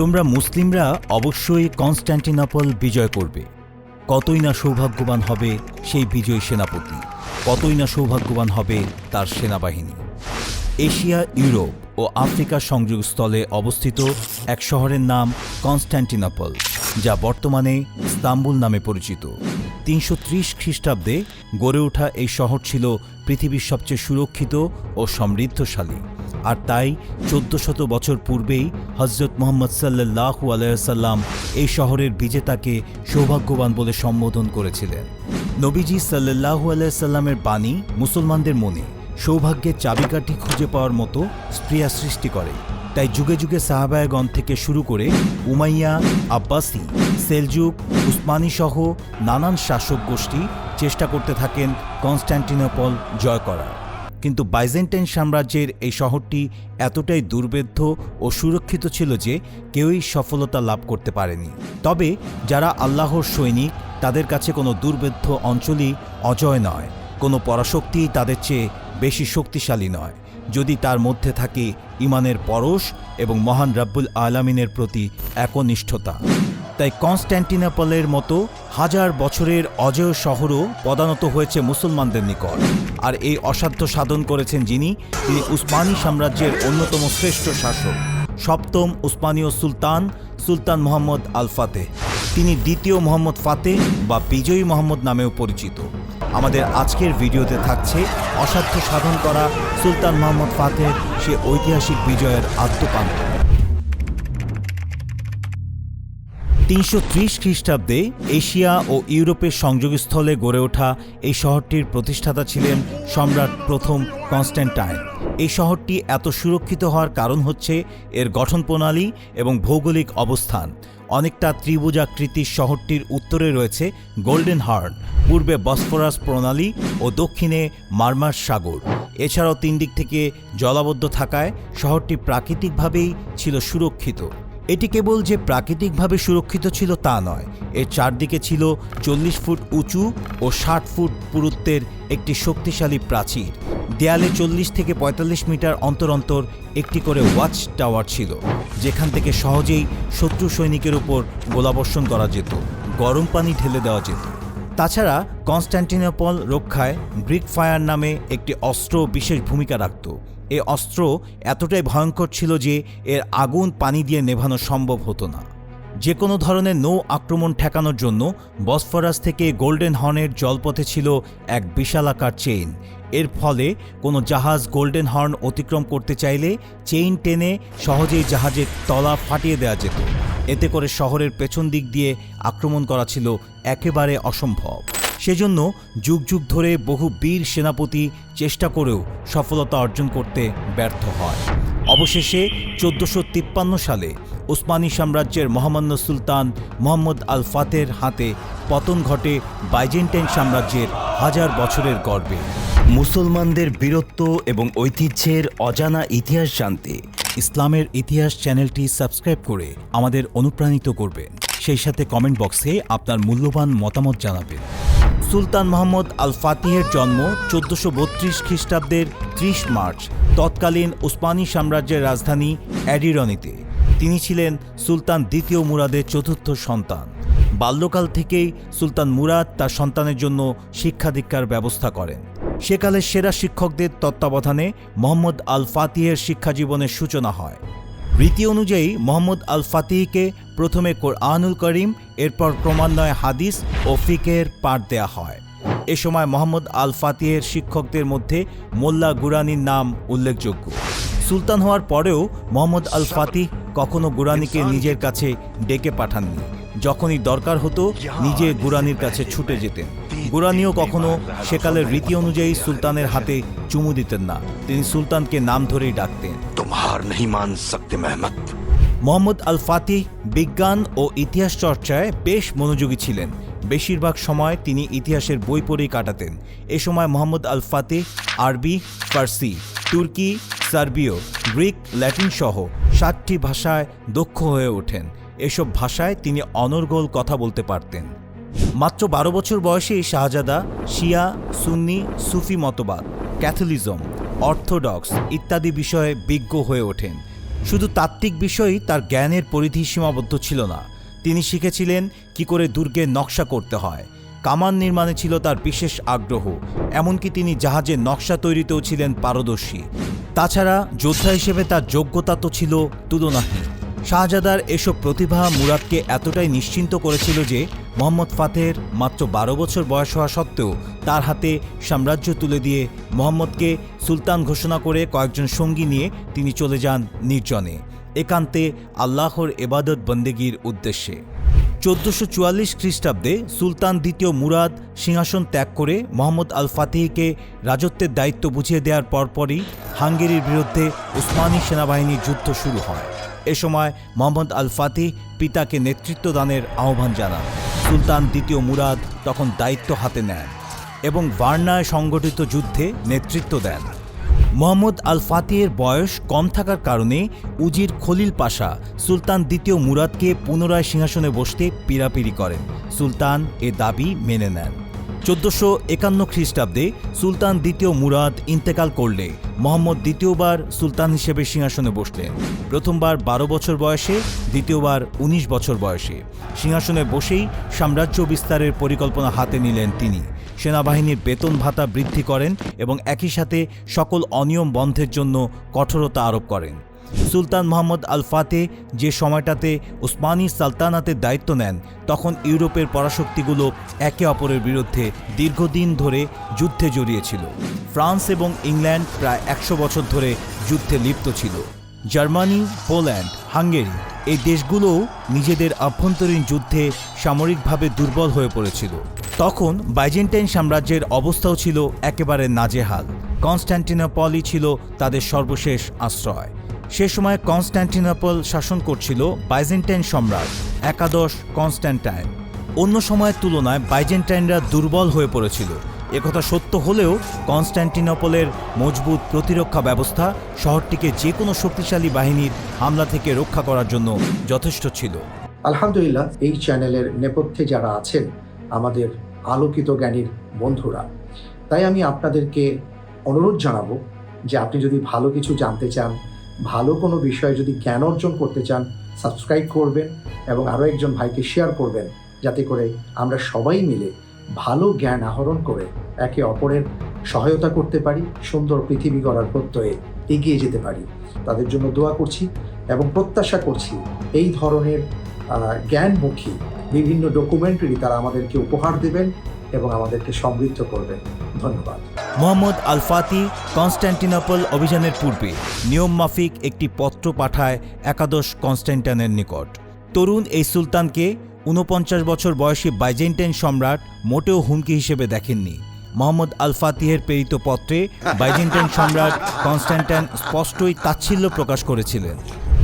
তোমরা মুসলিমরা অবশ্যই কনস্ট্যান্টিনোপল বিজয় করবে। কতই না সৌভাগ্যবান হবে সেই বিজয়ী সেনাপতি, কতই না সৌভাগ্যবান হবে তার সেনাবাহিনী। এশিয়া, ইউরোপ ও আফ্রিকার সংযোগস্থলে অবস্থিত এক শহরের নাম কনস্ট্যান্টিনোপল যা বর্তমানে ইস্তাম্বুল নামে পরিচিত। তিনশো ত্রিশ খ্রিস্টাব্দে গড়ে ওঠা এই শহর ছিল পৃথিবীর সবচেয়ে সুরক্ষিত ও সমৃদ্ধশালী। আর তাই চোদ্দ শত বছর পূর্বেই হজরত মোহাম্মদ সাল্লাহু আলাইসাল্লাম এই শহরের বিজেতাকে সৌভাগ্যবান বলে সম্বোধন করেছিলেন। নবীজি সাল্লাহু আলাইসাল্লামের বাণী মুসলমানদের মনে সৌভাগ্যের চাবিকাঠি খুঁজে পাওয়ার মতো স্প্রিয়া সৃষ্টি করে। তাই যুগে যুগে সাহাবায়গণ থেকে শুরু করে উমাইয়া, আব্বাসি, সেলজুক, উসমানী সহ নানান শাসক গোষ্ঠী চেষ্টা করতে থাকেন কনস্ট্যান্টিনোপল জয় করার। কিন্তু বাইজেন্টাইন সাম্রাজ্যের এই শহরটি এতটাই দুর্বেদ্য ও সুরক্ষিত ছিল যে কেউই সফলতা লাভ করতে পারেনি। তবে যারা আল্লাহর সৈনিক, তাদের কাছে কোনো দুর্বেদ্য অঞ্চলই অজয় নয়। কোনো পরাশক্তি তাদের চেয়ে বেশি শক্তিশালী নয়। যদি তার মধ্যে থাকে ইমানের পরশ এবং মহান রাব্বুল আলামিনের প্রতি একনিষ্ঠতা। তাই কনস্ট্যান্টিনোপলের মতো হাজার বছরের অজেয় শহরও পদানত হয়েছে মুসলমানদের নিকট। আর এই অসাধ্য সাধন করেছেন যিনি, তিনি উসমানী সাম্রাজ্যের অন্যতম শ্রেষ্ঠ শাসক, সপ্তম উসমানীয় সুলতান সুলতান মোহাম্মদ আল ফাতেহ তিনি দ্বিতীয় মোহাম্মদ ফাতেহ বা বিজয়ী মোহাম্মদ নামেও পরিচিত। আমাদের আজকের ভিডিওতে থাকছে অসাধ্য সাধন করা সুলতান মোহাম্মদ ফাতেহ, সে ঐতিহাসিক বিজয়ের আত্মপান্ত তিনশো ত্রিশ খ্রিস্টাব্দে এশিয়া ও ইউরোপের সংযোগস্থলে গড়ে ওঠা এই শহরটির প্রতিষ্ঠাতা ছিলেন সম্রাট প্রথম কনস্ট্যান্টাইন। এই শহরটি এত সুরক্ষিত হওয়ার কারণ হচ্ছে এর গঠন প্রণালী এবং ভৌগোলিক অবস্থান। অনেকটা ত্রিভুজাকৃতির শহরটির উত্তরে রয়েছে গোল্ডেন হার্ন, পূর্বে বসফরাস প্রণালী ও দক্ষিণে মারমার সাগর। এছাড়াও তিন দিক থেকে জলাবদ্ধ থাকায় শহরটি প্রাকৃতিকভাবেই ছিল সুরক্ষিত। এটি কেবল যে প্রাকৃতিকভাবে সুরক্ষিত ছিল তা নয়। এর চারদিকে ছিল চল্লিশ ফুট উঁচু ও ষাট ফুট পুরুত্বের একটি শক্তিশালী প্রাচীর। দেয়ালে চল্লিশ থেকে পঁয়তাল্লিশ মিটার অন্তর অন্তর একটি করে ওয়াচ টাওয়ার ছিল, যেখান থেকে সহজেই শত্রু সৈনিকের উপর গোলাবর্ষণ করা যেত, গরম পানি ঢেলে দেওয়া যেত। তাছাড়া কনস্ট্যান্টিনোপল রক্ষায় গ্রিক ফায়ার নামে একটি অস্ত্র বিশেষ ভূমিকা রাখত। এই অস্ত্র এতটাই ভয়ঙ্কর ছিল যে এর আগুন পানি দিয়ে নেভানো সম্ভব হতো না। যে কোনো ধরনের নৌ আক্রমণ ঠেকানোর জন্য বসফরাস থেকে গোল্ডেন হর্নের জলপথে ছিল এক বিশালাকার চেইন। এর ফলে কোনো জাহাজ গোল্ডেন হর্ন অতিক্রম করতে চাইলে চেইন টেনে সহজেই জাহাজের তলা ফাটিয়ে দেওয়া যেত। এতে করে শহরের পেছন দিক দিয়ে আক্রমণ করা ছিল একেবারে অসম্ভব। সেজন্য যুগ যুগ ধরে বহু বীর সেনাপতি চেষ্টা করেও সফলতা অর্জন করতে ব্যর্থ হয়। অবশেষে চোদ্দোশো সালে উসমানী সাম্রাজ্যের মহামান্য সুলতান মোহাম্মদ আল ফাতের হাতে পতন ঘটে বাইজেন্টাইন সাম্রাজ্যের হাজার বছরের গর্বে। মুসলমানদের বীরত্ব এবং ঐতিহ্যের অজানা ইতিহাস জানতে ইসলামের ইতিহাস চ্যানেলটি সাবস্ক্রাইব করে আমাদের অনুপ্রাণিত করবেন। সেই সাথে কমেন্ট বক্সে আপনার মূল্যবান মতামত জানাবেন। সুলতান মোহাম্মদ আল ফাতিহের জন্ম চোদ্দশো বত্রিশ খ্রিস্টাব্দের ত্রিশ মার্চ, তৎকালীন উসমানী সাম্রাজ্যের রাজধানী অ্যাডিরনিতে। তিনি ছিলেন সুলতান দ্বিতীয় মুরাদের চতুর্থ সন্তান। বাল্যকাল থেকেই সুলতান মুরাদ তার সন্তানের জন্য শিক্ষা দীক্ষার ব্যবস্থা করেন। সেকালের সেরা শিক্ষকদের তত্ত্বাবধানে মোহাম্মদ আল ফাতিহের শিক্ষা জীবনের সূচনা হয়। রীতি অনুযায়ী মোহাম্মদ আল ফাতিহকে প্রথমে কোরআনুল করিম এরপর ক্রমান্বয়ে হাদিস ও ফিকের পাঠ দেয়া হয়। এ সময় মোহাম্মদ আল ফাতিহের শিক্ষকদের মধ্যে মোল্লা গুরানির নাম উল্লেখযোগ্য। সুলতান হওয়ার পরেও মোহাম্মদ আল ফাতিহ কখনো গুরানিকে নিজের কাছে ডেকে পাঠাননি। যখনই দরকার হতো, নিজে গুরানির কাছে ছুটে যেতেন। গুরানিও কখনো সেকালের রীতি অনুযায়ী সুলতানের হাতে চুমু দিতেন না। তিনি সুলতানকে নাম ধরেই ডাকতেন। তোমার নেই মান সকতে মেহমত মোহাম্মদ আল ফাতিহ বিজ্ঞান ও ইতিহাস চর্চায় বেশ মনোযোগী ছিলেন। বেশিরভাগ সময় তিনি ইতিহাসের বই পড়েই কাটাতেন। এ সময় মোহাম্মদ আল ফাতিহ আরবি, ফার্সি, তুর্কি, সার্বীয়, গ্রিক, ল্যাটিন সহ সাতটি ভাষায় দক্ষ হয়ে ওঠেন। এসব ভাষায় তিনি অনর্গল কথা বলতে পারতেন। মাত্র বারো বছর বয়সেই শাহজাদা শিয়া, সুন্নি, সুফি মতবাদ, ক্যাথলিজম, অর্থোডক্স ইত্যাদি বিষয়ে বিজ্ঞ হয়ে ওঠেন। শুধু তাত্ত্বিক বিষয়ই তার জ্ঞানের পরিধি সীমাবদ্ধ ছিল না। তিনি শিখেছিলেন কি করে দুর্গের নকশা করতে হয়। কামান নির্মাণে ছিল তার বিশেষ আগ্রহ, এমনকি তিনি জাহাজের নকশা তৈরিতেও ছিলেন পারদর্শী। তাছাড়া যোদ্ধা হিসেবে তার যোগ্যতা তো ছিল তুলনাহীন। শাহজাদার এসব প্রতিভা মুরাদকে এতটাই নিশ্চিন্ত করেছিল যে মোহাম্মদ ফাতেহের মাত্র বারো বছর বয়স হওয়া সত্ত্বেও তার হাতে সাম্রাজ্য তুলে দিয়ে মোহাম্মদকে সুলতান ঘোষণা করে কয়েকজন সঙ্গী নিয়ে তিনি চলে যান নির্জনে। একান্তে আল্লাহর এবাদত বন্দেগীর উদ্দেশ্যে। চোদ্দশো চুয়াল্লিশ খ্রিস্টাব্দে সুলতান দ্বিতীয় মুরাদ সিংহাসন ত্যাগ করে মোহাম্মদ আল ফাতিহকে রাজত্বের দায়িত্ব বুঝিয়ে দেওয়ার পরপরই হাঙ্গেরির বিরুদ্ধে উসমানী সেনাবাহিনীর যুদ্ধ শুরু হয়। এ সময় মোহাম্মদ আল ফাতিহ পিতাকে নেতৃত্ব দানের আহ্বান জানান। সুলতান দ্বিতীয় মুরাদ তখন দায়িত্ব হাতে নেন এবং বার্নায় সংগঠিত যুদ্ধে নেতৃত্ব দেন। মোহাম্মদ আল ফাতিহের বয়স কম থাকার কারণে উজির খলিল পাশা সুলতান দ্বিতীয় মুরাদকে পুনরায় সিংহাসনে বসতে পীড়াপিড়ি করেন। সুলতান এ দাবি মেনে নেন। চোদ্দশো একান্ন খ্রিস্টাব্দে সুলতান দ্বিতীয় মুরাদ ইন্তেকাল করলে মোহাম্মদ দ্বিতীয়বার সুলতান হিসেবে সিংহাসনে বসলেন। প্রথমবার বারো বছর বয়সে, দ্বিতীয়বার ১৯ বছর বয়সে। সিংহাসনে বসেই সাম্রাজ্য বিস্তারের পরিকল্পনা হাতে নিলেন তিনি। সেনাবাহিনীর বেতন ভাতা বৃদ্ধি করেন এবং একই সাথে সকল অনিয়ম বন্ধের জন্য কঠোরতা আরোপ করেন। সুলতান মোহাম্মদ আল ফাতে যে সময়টাতে উসমানী সালতানাতের দায়িত্ব নেন, তখন ইউরোপের পরাশক্তিগুলো একে অপরের বিরুদ্ধে দীর্ঘদিন ধরে যুদ্ধে জড়িয়েছিল। ফ্রান্স এবং ইংল্যান্ড প্রায় একশো বছর ধরে যুদ্ধে লিপ্ত ছিল। জার্মানি, পোল্যান্ড, হাঙ্গেরি এই দেশগুলোও নিজেদের আভ্যন্তরীণ যুদ্ধে সামরিকভাবে দুর্বল হয়ে পড়েছিল। তখন বাইজেন্টাইন সাম্রাজ্যের অবস্থাও ছিল একেবারে নাজেহাল। কনস্ট্যান্টিনোপলই ছিল তাদের সর্বশেষ আশ্রয়। সে সময় কনস্ট্যান্টিনোপল শাসন করছিল বাইজেন্টাইন সম্রাট, একাদশ কনস্ট্যান্টাইন অন্য সময়ের তুলনায় বাইজেন্টাইনরা দুর্বল হয়ে পড়েছিল। একথা সত্য হলেও কনস্ট্যান্টিনোপলের মজবুত প্রতিরক্ষা ব্যবস্থা শহরটিকে যে কোনো শক্তিশালী বাহিনীর হামলা থেকে রক্ষা করার জন্য যথেষ্ট ছিল। আলহামদুলিল্লাহ, এই চ্যানেলের নেপথ্যে যারা আছেন, আমাদের আলোকিত জ্ঞানীর বন্ধুরা, তাই আমি আপনাদেরকে অনুরোধ জানাব যে আপনি যদি ভালো কিছু জানতে চান ভালো কোনো বিষয়ে যদি জ্ঞান অর্জন করতে চান সাবস্ক্রাইব করবেন এবং আরও একজন ভাইকে শেয়ার করবেন, যাতে করে আমরা সবাই মিলে ভালো জ্ঞান আহরণ করে একে অপরের সহায়তা করতে পারি, সুন্দর পৃথিবী গড়ার প্রত্যয়ে এগিয়ে যেতে পারি। তাদের জন্য দোয়া করছি এবং প্রত্যাশা করছি এই ধরনের জ্ঞানমুখী বিভিন্ন ডকুমেন্টারি তারা আমাদেরকে উপহার দেবেন এবং আমাদেরকে সমৃদ্ধ করবেন ধন্যবাদ। মোহাম্মদ আল ফাতি কনস্ট্যান্টিনোপল অভিযানের পূর্বে নিয়ম মাফিক একটি পত্র পাঠায় একাদশ কনস্ট্যান্টাইনের নিকট। তরুণ এই সুলতানকে ঊনপঞ্চাশ বছর বয়সী বাইজেন্টাইন সম্রাট মোটেও হুমকি হিসেবে দেখেননি। মোহাম্মদ আল ফাতিহের প্রেরিত পত্রে বাইজেন্টাইন সম্রাট কনস্ট্যান্টাইন স্পষ্টই তাচ্ছিল্য প্রকাশ করেছিলেন।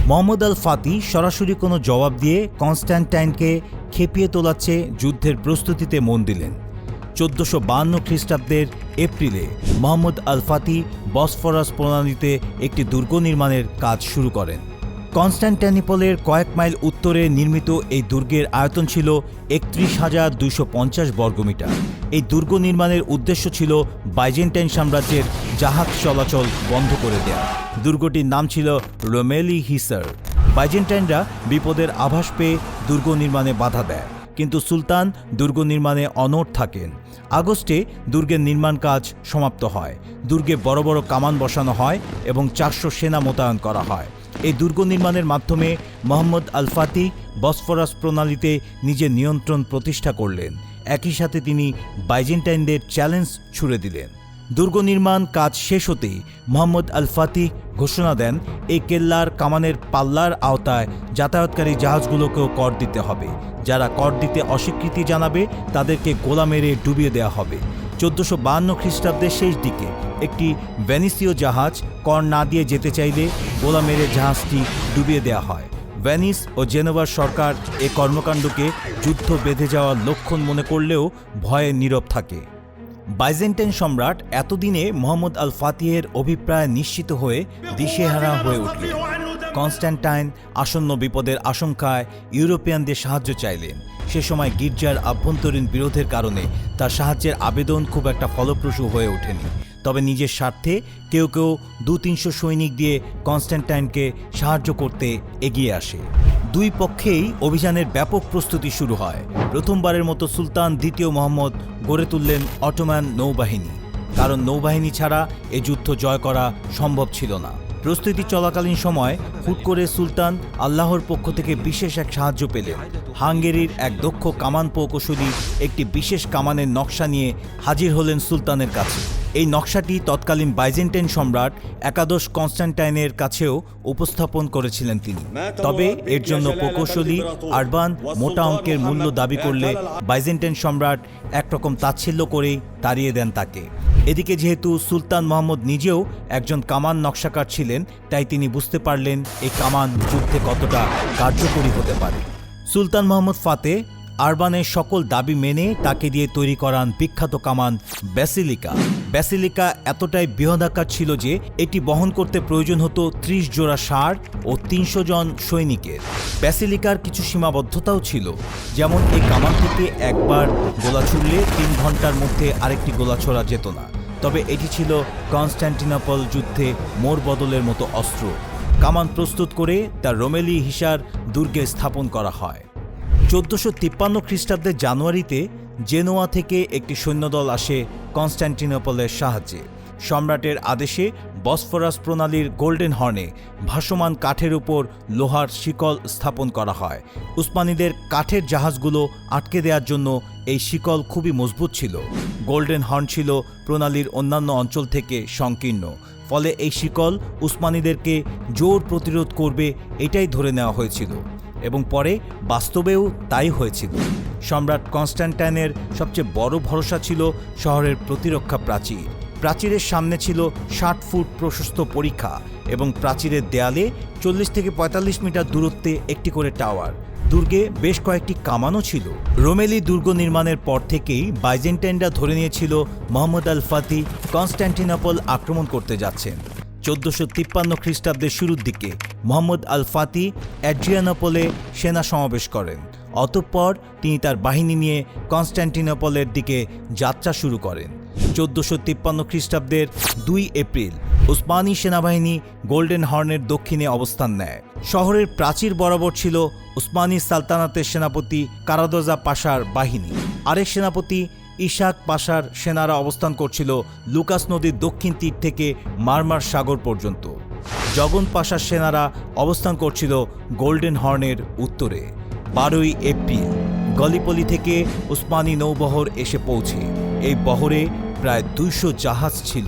মোহাম্মদ আল ফাতি সরাসরি কোনো জবাব দিয়ে কনস্ট্যান্টাইনকে খেপিয়ে তোলাচ্ছে যুদ্ধের প্রস্তুতিতে মন দিলেন। চোদ্দশো বান্ন খ্রিস্টাব্দের এপ্রিলে মোহাম্মদ আল ফাতি বসফরাস প্রণালীতে একটি দুর্গ নির্মাণের কাজ শুরু করেন। কনস্ট্যান্টানিপলের কয়েক মাইল উত্তরে নির্মিত এই দুর্গের আয়তন ছিল একত্রিশ হাজার দুশো পঞ্চাশ বর্গমিটার এই দুর্গ নির্মাণের উদ্দেশ্য ছিল বাইজেন্টাইন সাম্রাজ্যের জাহাজ চলাচল বন্ধ করে দেয়া। দুর্গটির নাম ছিল রোমেলি হিসার বাইজেন্টাইনরা বিপদের আভাস পেয়ে দুর্গ নির্মাণে বাধা দেয়। কিন্তু সুলতান দুর্গ নির্মাণে অনড় থাকেন। আগস্টে দুর্গের নির্মাণ কাজ সমাপ্ত হয়। দুর্গে বড় বড় কামান বসানো হয় এবং চারশো সেনা মোতায়েন করা হয়। এই দুর্গ নির্মাণের মাধ্যমে মোহাম্মদ আল ফাতি বসফরাস প্রণালীতে নিজের নিয়ন্ত্রণ প্রতিষ্ঠা করলেন। একই সাথে তিনি বাইজেন্টাইনদের চ্যালেঞ্জ ছুড়ে দিলেন। দুর্গ নির্মাণ কাজ শেষ হতেই মোহাম্মদ আল ফাতিহ ঘোষণা দেন এই কেল্লার কামানের পাল্লার আওতায় যাতায়াতকারী জাহাজগুলোকেও কর দিতে হবে। যারা কর দিতে অস্বীকৃতি জানাবে, তাদেরকে গোলা মেরে ডুবিয়ে দেওয়া হবে। চোদ্দশো বাহান্ন খ্রিস্টাব্দের শেষ দিকে একটি ভেনিসীয় জাহাজ কর না দিয়ে যেতে চাইলে গোলা মেরে জাহাজটি ডুবিয়ে দেওয়া হয়। ভেনিস ও জেনেভার সরকার এ কর্মকাণ্ডকে যুদ্ধ বেঁধে যাওয়ার লক্ষণ মনে করলেও ভয়ে নীরব থাকে। বাইজেন্টাইন সম্রাট এতদিনে মোহাম্মদ আল ফাতিহের অভিপ্রায় নিশ্চিত হয়ে দিশেহারা হয়ে উঠল কনস্ট্যান্টাইন আসন্ন বিপদের আশঙ্কায় ইউরোপিয়ানদের সাহায্য চাইলেন। সে সময় গির্জার আভ্যন্তরীণ বিরোধের কারণে তার সাহায্যের আবেদন খুব একটা ফলপ্রসূ হয়ে ওঠেনি। তবে নিজের স্বার্থে কেউ কেউ দু তিনশো সৈনিক দিয়ে কনস্ট্যান্টাইনকে সাহায্য করতে এগিয়ে আসে। দুই পক্ষেই অভিযানের ব্যাপক প্রস্তুতি শুরু হয়। প্রথমবারের মতো সুলতান দ্বিতীয় মোহাম্মদ গড়ে তুললেন অটোম্যান নৌবাহিনী। কারণ নৌবাহিনী ছাড়া এ যুদ্ধ জয় করা সম্ভব ছিল না। প্রস্তুতি চলাকালীন সময় হুট করে সুলতান আল্লাহর পক্ষ থেকে বিশেষ এক সাহায্য পেলেন। হাঙ্গেরির এক দক্ষ কামান প্রকৌশলী একটি বিশেষ কামানের নকশা নিয়ে হাজির হলেন সুলতানের কাছে। এই নকশাটি তৎকালীন বাইজেন্টাইন সম্রাট একাদশ কনস্ট্যান্টাইনের কাছেও উপস্থাপন করেছিলেন তিনি। তবে এর জন্য প্রকৌশলী আরবান মোটা অঙ্কের মূল্য দাবি করলে বাইজেন্টাইন সম্রাট একরকম তাচ্ছিল্য করেই তাড়িয়ে দেন তাকে। এদিকে যেহেতু সুলতান মোহাম্মদ নিজেও একজন কামান নকশাকার ছিলেন তাই তিনি বুঝতে পারলেন এই কামান যুদ্ধে কতটা কার্যকরী হতে পারে। সুলতান মোহাম্মদ ফাতে আরবানের সকল দাবি মেনে তাকে দিয়ে তৈরি করান বিখ্যাত কামান ব্যাসিলিকা। ব্যাসিলিকা এতটাই বৃহদাকার ছিল যে এটি বহন করতে প্রয়োজন হতো ত্রিশ জোড়া ষাঁড় ও তিনশো জন সৈনিকের। ব্যাসিলিকার কিছু সীমাবদ্ধতাও ছিল, যেমন এই কামান থেকে একবার গোলা ছুড়লে তিন ঘণ্টার মধ্যে আরেকটি গোলা ছোড়া যেত না। তবে এটি ছিল কনস্ট্যান্টিনোপল যুদ্ধে মোর বদলের মতো অস্ত্র। কামান প্রস্তুত করে তা রোমেলি হিসার দুর্গে স্থাপন করা হয়। চোদ্দশো তিপ্পান্ন খ্রিস্টাব্দের জানুয়ারিতে জেনোয়া থেকে একটি সৈন্যদল আসে কনস্ট্যান্টিনোপলের সাহায্যে। সম্রাটের আদেশে বসফরাস প্রণালীর গোল্ডেন হর্নে ভাসমান কাঠের উপর লোহার শিকল স্থাপন করা হয়। উসমানীদের কাঠের জাহাজগুলো আটকে দেওয়ার জন্য এই শিকল খুবই মজবুত ছিল। গোল্ডেন হর্ন ছিল প্রণালীর অন্যান্য অঞ্চল থেকে সংকীর্ণ, ফলে এই শিকল উসমানীদেরকে জোর প্রতিরোধ করবে এটাই ধরে নেওয়া হয়েছিল। এবং পরে বাস্তবেও তাই হয়েছিল। সম্রাট কনস্ট্যান্টাইনের সবচেয়ে বড় ভরসা ছিল শহরের প্রতিরক্ষা প্রাচীর। প্রাচীরের সামনে ছিল ষাট ফুট প্রশস্ত পরীক্ষা এবং প্রাচীরের দেয়ালে চল্লিশ থেকে পঁয়তাল্লিশ মিটার দূরত্বে একটি করে টাওয়ার। দুর্গে বেশ কয়েকটি কামানও ছিল। রোমেলি দুর্গ নির্মাণের পর থেকেই বাইজেন্টাইনরা ধরে নিয়েছিল মোহাম্মদ আল ফাতি কনস্ট্যান্টিনোপল আক্রমণ করতে যাচ্ছেন। চোদ্দশো তিপ্পান্ন খ্রিস্টাব্দের শুরুর দিকে মোহাম্মদ আল ফাতি অ্যাড্রিয়ানোপলে সেনা সমাবেশ করেন। অতঃপর তিনি তার বাহিনী নিয়ে কনস্ট্যান্টিনোপলের দিকে যাত্রা শুরু করেন। চোদ্দশো তিপ্পান্ন খ্রিস্টাব্দের দুই এপ্রিল উসমানী সেনাবাহিনী গোল্ডেন হর্নের দক্ষিণে অবস্থান নেয়। শহরের প্রাচীর বরাবর ছিল উসমানী সালতানাতের সেনাপতি কারাদোজা পাশার বাহিনী। আরেক সেনাপতি ইশাক পাশার সেনারা অবস্থান করছিল লুকাস নদীর দক্ষিণ তীর থেকে মারমার সাগর পর্যন্ত। জগন পাশার সেনারা অবস্থান করছিল গোল্ডেন হর্নের উত্তরে। বারোই এপ্রিল, গলিপলি থেকে উসমানী নৌবহর এসে পৌঁছে। এই বহরে প্রায় দুইশো জাহাজ ছিল।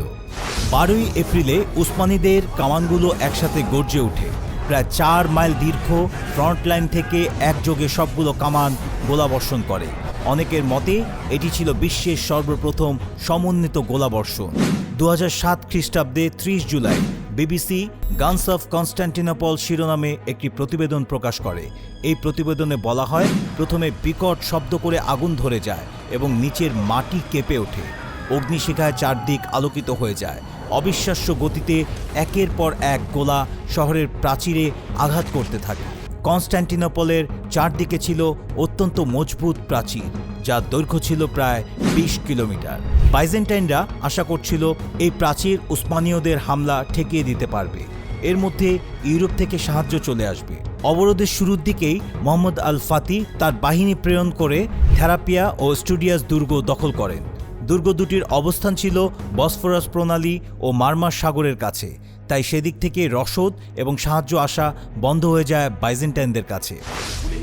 বারোই এপ্রিলে উসমানীদের কামানগুলো একসাথে গর্জে ওঠে। প্রায় চার মাইল দীর্ঘ ফ্রন্ট লাইন থেকে একযোগে সবগুলো কামান গোলাবর্ষণ করে। অনেকের মতে এটি ছিল বিশ্বের সর্বপ্রথম সমন্বিত গোলাবর্ষণ। দু সাত খ্রিস্টাব্দে ত্রিশ July BBC guns of Constantinople শিরোনামে একটি প্রতিবেদন প্রকাশ করে। এই প্রতিবেদনে বলা হয়, প্রথমে বিকট শব্দ করে আগুন ধরে যায় এবং নিচের মাটি কেঁপে ওঠে। অগ্নিশিখায় চারদিক আলোকিত হয়ে যায়। অবিশ্বাস্য গতিতে একের পর এক গোলা শহরের প্রাচীরে আঘাত করতে থাকে। কনস্ট্যান্টিনোপলের চারদিকে ছিল অত্যন্ত মজবুত প্রাচীর, যার দৈর্ঘ্য ছিল প্রায় বিশ কিলোমিটার। বাইজেন্টাইনরা আশা করছিল এই প্রাচীর উসমানীয়দের হামলা ঠেকিয়ে দিতে পারবে। এর মধ্যে ইউরোপ থেকে সাহায্য চলে আসবে। অবরোধের শুরুর দিকেই মোহাম্মদ আল ফাতি তার বাহিনী প্রেরণ করে থেরাপিয়া ও স্টুডিয়াস দুর্গ দখল করেন। দুর্গ দুটির অবস্থান ছিল বসফরাস প্রণালী ও মারমার সাগরের কাছে। তাই সেদিক থেকে রসদ এবং সাহায্য আসা বন্ধ হয়ে যায় বাইজেন্টাইনদের কাছে।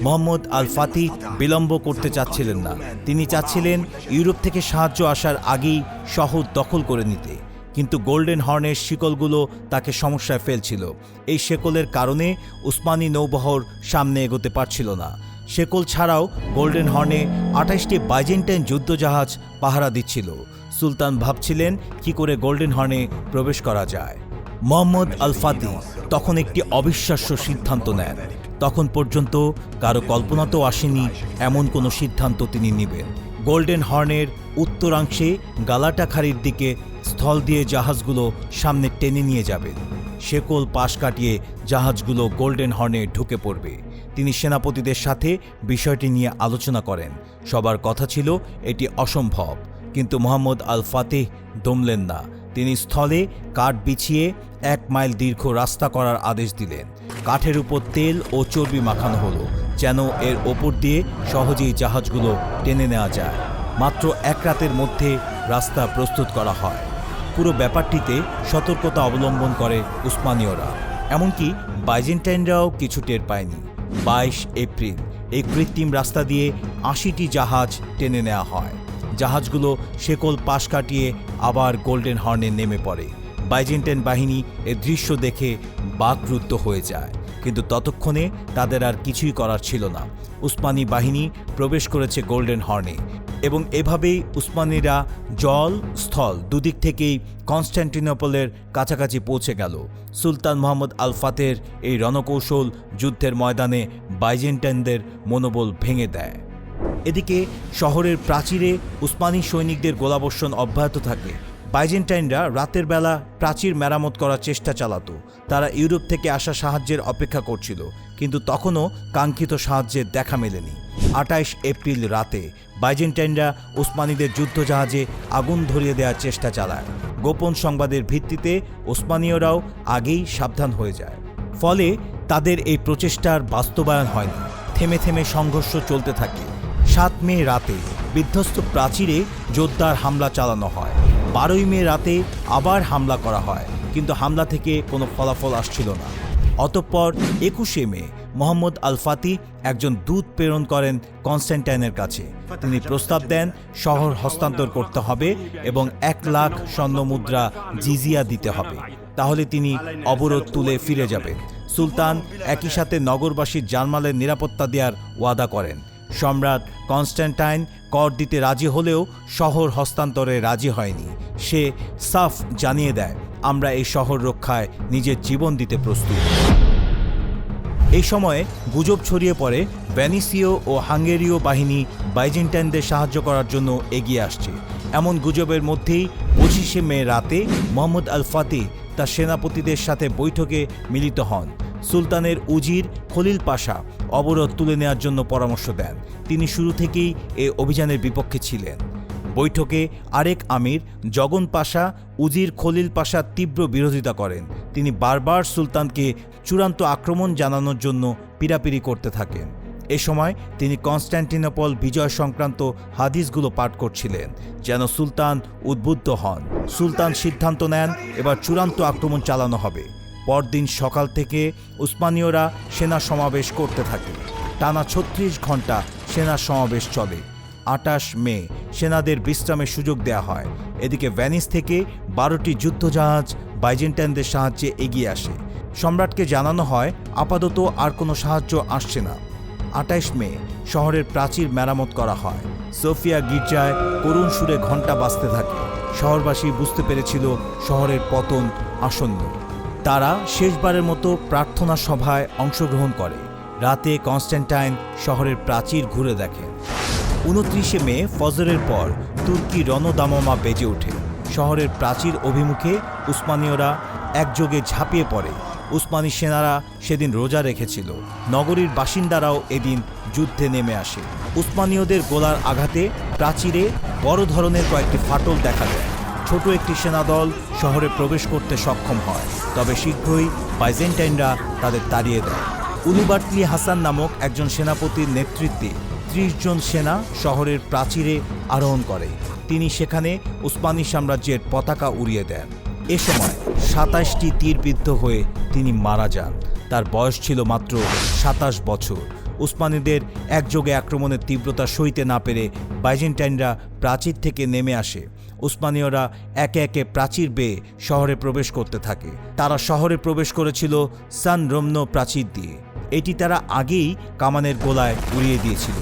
মোহাম্মদ আল ফাতি বিলম্ব করতে চাচ্ছিলেন না। তিনি চাচ্ছিলেন ইউরোপ থেকে সাহায্য আসার আগেই শহর দখল করে নিতে। কিন্তু গোল্ডেন হর্নের শিকলগুলো তাকে সমস্যায় ফেলছিল। এই শেকলের কারণে উসমানী নৌবহর সামনে এগোতে পারছিল না। শেকল ছাড়াও গোল্ডেন হর্নে আঠাশটি বাইজেন্টাইন যুদ্ধজাহাজ পাহারা দিচ্ছিল। সুলতান ভাবছিলেন কি করে গোল্ডেন হর্নে প্রবেশ করা যায়। মোহাম্মদ আল ফাতি তখন একটি অবিশ্বাস্য সিদ্ধান্ত নেন। তখন পর্যন্ত কারও কল্পনাতেও আসেনি এমন কোনো সিদ্ধান্ত তিনি নেবেন। গোল্ডেন হর্নের উত্তরাংশে গালাটা খাড়ির দিকে স্থল দিয়ে জাহাজগুলো সামনে টেনে নিয়ে যাবেন। শেকল পাশ কাটিয়ে জাহাজগুলো গোল্ডেন হর্নে ঢুকে পড়বে। তিনি সেনাপতিদের সাথে বিষয়টি নিয়ে আলোচনা করেন। সবার কথা ছিল, এটি অসম্ভব। কিন্তু মোহাম্মদ আল ফাতেহ দমলেন না। তিনি স্থলে কাঠ বিছিয়ে এক মাইল দীর্ঘ রাস্তা করার আদেশ দিলেন। কাঠের উপর তেল ও চর্বি মাখানো হলো, যেন এর ওপর দিয়ে সহজেই জাহাজগুলো টেনে নেওয়া যায়। মাত্র এক রাতের মধ্যে রাস্তা প্রস্তুত করা হয়। পুরো ব্যাপারটিতে সতর্কতা অবলম্বন করে উসমানীয়রা। এমনকি বাইজেন্টাইনরাও কিছু টের পায়নি। বাইশ এপ্রিল, এই কৃত্রিম রাস্তা দিয়ে আশিটি জাহাজ টেনে নেওয়া হয়। জাহাজগুলো শেকল পাশ কাটিয়ে আবার গোল্ডেন হর্নে নেমে পড়ে। বাইজেন্টাইন বাহিনী এ দৃশ্য দেখে বাকরুদ্ধ হয়ে যায়। কিন্তু ততক্ষণে তাদের আর কিছুই করার ছিল না। উসমানী বাহিনী প্রবেশ করেছে গোল্ডেন হর্নে এবং এভাবেই উসমানীরা জল, স্থল দুদিক থেকেই কনস্ট্যান্টিনোপলের কাছাকাছি পৌঁছে গেল। সুলতান মোহাম্মদ আল ফাতের এই রণকৌশল যুদ্ধের ময়দানে বাইজেন্টাইনদের মনোবল ভেঙে দেয়। এদিকে শহরের প্রাচীরে উসমানী সৈনিকদের গোলাবর্ষণ অব্যাহত থাকে। বাইজেন্টাইনরা রাতের বেলা প্রাচীর মেরামত করার চেষ্টা চালাত। তারা ইউরোপ থেকে আসা সাহায্যের অপেক্ষা করছিল, কিন্তু তখনও কাঙ্ক্ষিত সাহায্যের দেখা মেলেনি। আটাইশ এপ্রিল রাতে বাইজেন্টাইনরা উসমানীদের যুদ্ধজাহাজে আগুন ধরিয়ে দেওয়ার চেষ্টা চালায়। গোপন সংবাদের ভিত্তিতে ওসমানীয়রাও আগেই সাবধান হয়ে যায়। ফলে তাদের এই প্রচেষ্টার বাস্তবায়ন হয়নি। থেমে থেমে সংঘর্ষ চলতে থাকে। সাত মে রাতে বিধ্বস্ত প্রাচীরে জোরদার হামলা চালানো হয়। বারোই মে রাতে আবার হামলা করা হয়, কিন্তু হামলা থেকে কোনো ফলাফল আসছিল না। অতঃপর একুশে মে মোহাম্মদ আল ফাতি একজন দূত প্রেরণ করেন কনস্ট্যান্টাইনের কাছে। তিনি প্রস্তাব দেন, শহর হস্তান্তর করতে হবে এবং এক লাখ স্বর্ণ মুদ্রা জিজিয়া দিতে হবে। তাহলে তিনি অবরোধ তুলে ফিরে যাবেন। সুলতান একই সাথে নগরবাসীর জানমালের নিরাপত্তা দেওয়ার ওয়াদা করেন। সম্রাট কনস্ট্যান্টাইন কর দিতে রাজি হলেও শহর হস্তান্তরে রাজি হয়নি। সে সাফ জানিয়ে দেয়, আমরা এই শহর রক্ষায় নিজের জীবন দিতে প্রস্তুত। এই সময়ে গুজব ছড়িয়ে পড়ে ভ্যানিসীয় ও হাঙ্গেরীয় বাহিনী বাইজেন্টাইনদের সাহায্য করার জন্য এগিয়ে আসছে। এমন গুজবের মধ্যেই পঁচিশে মে রাতে মোহাম্মদ আল ফাতি তার সেনাপতিদের সাথে বৈঠকে মিলিত হন। সুলতানের উজির খলিল পাশা অবরোধ তুলে নেওয়ার জন্য পরামর্শ দেন। তিনি শুরু থেকেই এ অভিযানের বিপক্ষে ছিলেন। বৈঠকে আরেক আমির জগন পাশা, উজির খলিল পাশা তীব্র বিরোধিতা করেন। তিনি বারবার সুলতানকে চূড়ান্ত আক্রমণ জানানোর জন্য পিরাপিরি করতে থাকেন। এ সময় তিনি কনস্ট্যান্টিনোপল বিজয় সংক্রান্ত হাদিসগুলো পাঠ করছিলেন, যেন সুলতান উদ্বুদ্ধ হন। সুলতান সিদ্ধান্ত নেন, এবার চূড়ান্ত আক্রমণ চালানো হবে। পরদিন সকাল থেকে উসমানীয়রা সেনা সমাবেশ করতে থাকে। টানা ছত্রিশ ঘণ্টা সেনা সমাবেশ চলে। আটাশ মে সেনাদের বিশ্রামের সুযোগ দেয়া হয়। এদিকে ভ্যানিস থেকে বারোটি যুদ্ধজাহাজ বাইজেন্টাইনদের সাহায্যে এগিয়ে আসে। সম্রাটকে জানানো হয়, আপাতত আর কোনো সাহায্য আসছে না। আটাইশ মে শহরের প্রাচীর মেরামত করা হয়। সোফিয়া গির্জায় করুণ সুরে ঘণ্টা বাজতে থাকে। শহরবাসী বুঝতে পেরেছিল শহরের পতন আসন্ন। তারা শেষবারের মতো প্রার্থনা সভায় অংশগ্রহণ করে। রাতে কনস্ট্যান্টাইন শহরের প্রাচীর ঘুরে দেখেন উনত্রিশে মে ফজরের পর তুর্কি রণদামমা বেজে ওঠে। শহরের প্রাচীর অভিমুখে উসমানীয়রা একযোগে ঝাঁপিয়ে পড়ে। উসমানী সেনারা সেদিন রোজা রেখেছিল। নগরীর বাসিন্দারাও এদিন যুদ্ধে নেমে আসে। উসমানীয়দের গোলার আঘাতে প্রাচীরে বড় ধরনের কয়েকটি ফাটল দেখা দেয়। ছোট একটি সেনাদল শহরে প্রবেশ করতে সক্ষম হয়। তবে শীঘ্রই বাইজেন্টাইনরা তাদের তাড়িয়ে দেয়। উলুবাটলি হাসান নামক একজন সেনাপতির নেতৃত্বে ত্রিশ জন সেনা শহরের প্রাচীরে আরোহণ করে। তিনি সেখানে উসমানী সাম্রাজ্যের পতাকা উড়িয়ে দেন। এ সময় সাতাশটি তীরবিদ্ধ হয়ে তিনি মারা যান। তার বয়স ছিল মাত্র সাতাশ বছর। উসমানীদের একযোগে আক্রমণের তীব্রতা সইতে না পেরে বাইজেন্টাইনরা প্রাচীর থেকে নেমে আসে। উসমানীয়রা একে একে প্রাচীর বেয়ে শহরে প্রবেশ করতে থাকে। তারা শহরে প্রবেশ করেছিল সান রম্ন প্রাচীর দিয়ে। এটি তারা আগেই কামানের গোলায় উড়িয়ে দিয়েছিল।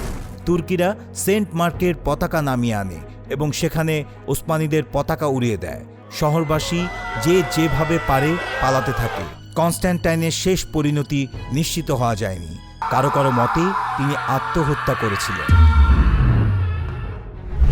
তুর্কিরা সেন্ট মার্কের পতাকা নামিয়ে আনে এবং সেখানে ওসমানীদের পতাকা উড়িয়ে দেয়। শহরবাসী যে যেভাবে পারে পালাতে থাকে। কনস্ট্যান্টাইনের শেষ পরিণতি নিশ্চিত হওয়া যায়নি। কারও কারও মতে তিনি আত্মহত্যা করেছিলেন।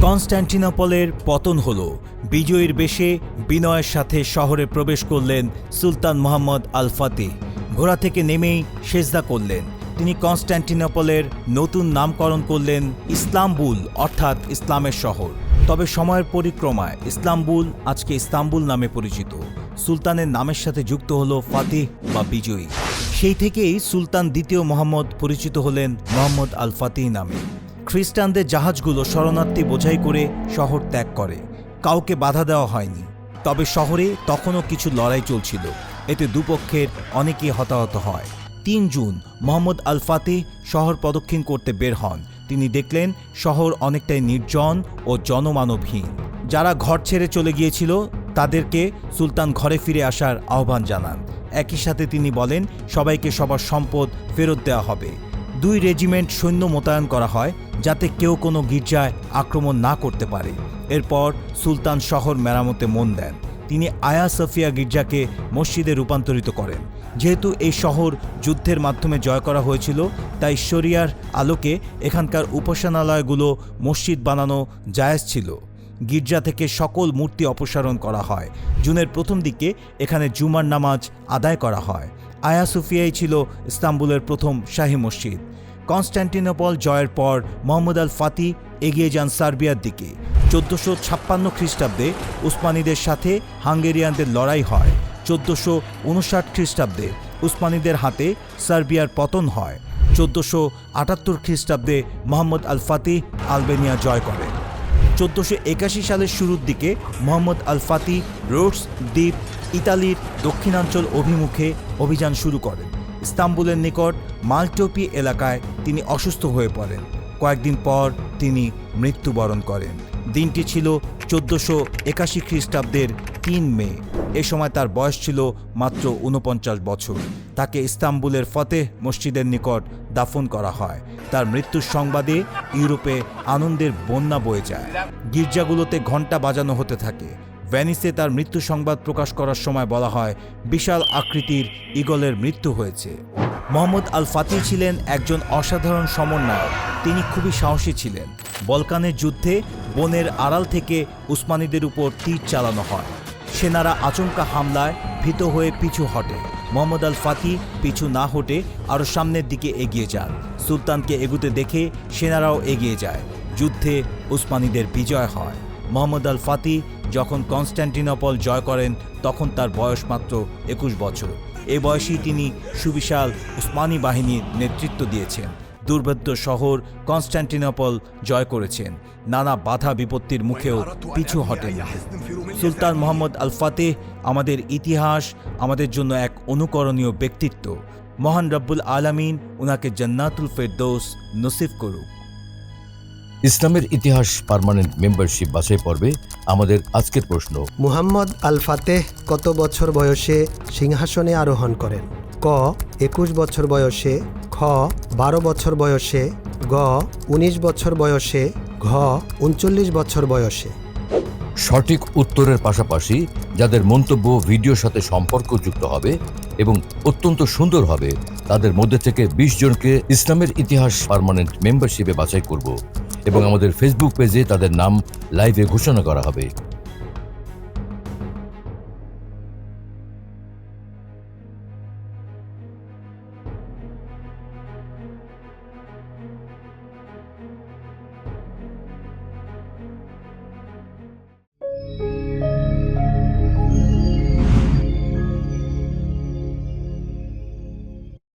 কনস্ট্যান্টিনোপলের পতন হল। বিজয়ীর বেশে বিনয়ের সাথে শহরে প্রবেশ করলেন সুলতান মোহাম্মদ আল ফাতিহ ঘোড়া থেকে নেমেই সেজদা করলেন। তিনি কনস্ট্যান্টিনোপলের নতুন নামকরণ করলেন ইসলামবুল অর্থাৎ ইসলামের শহর। তবে সময়ের পরিক্রমায় ইসলামবুল আজকে ইস্তাম্বুল নামে পরিচিত। সুলতানের নামের সাথে যুক্ত হল ফাতিহ বা বিজয়ী। সেই থেকেই সুলতান দ্বিতীয় মোহাম্মদ পরিচিত হলেন মোহাম্মদ আল ফাতিহ নামে। খ্রিস্টানদের জাহাজগুলো শরণার্থী বোঝাই করে শহর ত্যাগ করে। কাউকে বাধা দেওয়া হয়নি। তবে শহরে তখনও কিছু লড়াই চলছিল। এতে দুপক্ষের অনেকেই হতাহত হয়। তিন জুন মোহাম্মদ আল ফাতিহ শহর প্রদক্ষিণ করতে বের হন। তিনি দেখলেন শহর অনেকটাই নির্জন ও জনমানবহীন। যারা ঘর ছেড়ে চলে গিয়েছিল, তাদেরকে সুলতান ঘরে ফিরে আসার আহ্বান জানান। একই সাথে তিনি বলেন, সবাইকে সবার সম্পদ ফেরত দেওয়া হবে। দুই রেজিমেন্ট সৈন্য মোতায়েন করা হয় যাতে কেউ কোনো গির্জায় আক্রমণ না করতে পারে। এরপর সুলতান শহর মেরামতে মন দেন। তিনি আয়া সফিয়া গির্জাকে মসজিদে রূপান্তরিত করেন। যেহেতু এই শহর যুদ্ধের মাধ্যমে জয় করা হয়েছিল, তাই শরিয়ার আলোকে এখানকার উপাসনালয়গুলো মসজিদ বানানো জায়েজ ছিল। গির্জা থেকে সকল মূর্তি অপসারণ করা হয়। জুনের প্রথম দিকে এখানে জুমার নামাজ আদায় করা হয়। আয়া সুফিয়াই ছিল ইস্তাম্বুলের প্রথম শাহী মসজিদ। কনস্ট্যান্টিনোপল জয়ের পর মোহাম্মদ আল ফাতি এগিয়ে যান সার্বিয়ার দিকে। চোদ্দোশো ছাপ্পান্ন খ্রিস্টাব্দে উসমানীদের সাথে হাঙ্গেরিয়ানদের লড়াই হয়। চোদ্দোশো উনষাট খ্রিস্টাব্দে উসমানীদের হাতে সার্বিয়ার পতন হয়। চোদ্দোশো আটাত্তর খ্রিস্টাব্দে মোহাম্মদ আল ফাতিহ আলবেনিয়া জয় করেন। চোদ্দোশো একাশি সালের শুরুর দিকে মোহাম্মদ আল ফাতি রোডস দ্বীপ, ইতালির দক্ষিণাঞ্চল অভিমুখে অভিযান শুরু করেন। ইস্তাম্বুলের নিকট মালটোপি এলাকায় তিনি অসুস্থ হয়ে পড়েন। কয়েকদিন পর তিনি মৃত্যুবরণ করেন। দিনটি ছিল চোদ্দোশো একাশি খ্রিস্টাব্দের তিন মে। এ সময় তার বয়স ছিল মাত্র উনপঞ্চাশ বছর। তাকে ইস্তাম্বুলের ফতেহ মসজিদের নিকট দাফন করা হয়। তার মৃত্যুর সংবাদে ইউরোপে আনন্দের বন্যা বয়ে যায়। গির্জাগুলোতে ঘণ্টা বাজানো হতে থাকে। ভ্যানিসে তার মৃত্যু সংবাদ প্রকাশ করার সময় বলা হয়, বিশাল আকৃতির ইগলের মৃত্যু হয়েছে। মোহাম্মদ আল ফাতিহ ছিলেন একজন অসাধারণ সমন্বয়ক। তিনি খুবই সাহসী ছিলেন। বলকানের যুদ্ধে বনের আড়াল থেকে উসমানীদের উপর তীর চালানো হয়। সেনারা আচমকা হামলায় ভীত হয়ে পিছু হটে। মোহাম্মদ আল ফাতি পিছু না হটে আরও সামনের দিকে এগিয়ে যান। সুলতানকে এগুতে দেখে সেনারাও এগিয়ে যায়। যুদ্ধে উসমানীদের বিজয় হয়। মোহাম্মদ আল ফাতি যখন কনস্ট্যান্টিনোপল জয় করেন, তখন তার বয়স মাত্র একুশ বছর। এ বয়সেই তিনি সুবিশাল উসমানী বাহিনীর নেতৃত্ব দিয়েছেন। দুর্ভেদ্য শহর কনস্ট্যান্টিনোপল জয় করেছেন। নানা বাধা বিপত্তির মুখেও পিছু হটেন সুলতান মোহাম্মদ আল ফাতেহ আমাদের ইতিহাস আমাদের জন্য এক অনুকরণীয় ব্যক্তিত্ব। মহান রব্বুল আলামিন উনাকে জান্নাতুল ফেরদৌস নসিব করুক। ইসলামের ইতিহাস পার্মানেন্ট মেম্বারশিপ বাছাই পর্বে আমাদের আজকের প্রশ্ন মুহাম্মদ আল ফাতেহ কত বছর বয়সে সিংহাসনে আরোহণ করেন? ক, একুশ বছর বয়সে, খ, বারো বছর বয়সে, গ, উনিশ বছর বয়সে, ঘ, উনচল্লিশ বছর বয়সে। সঠিক উত্তরের পাশাপাশি যাদের মন্তব্য ভিডিওর সাথে সম্পর্কযুক্ত হবে এবং অত্যন্ত সুন্দর হবে, তাদের মধ্যে থেকে বিশ জনকে ইসলামের ইতিহাস পার্মানেন্ট মেম্বারশিপে বাছাই করব এবং আমাদের ফেসবুক পেজে তাদের নাম লাইভে ঘোষণা করা হবে।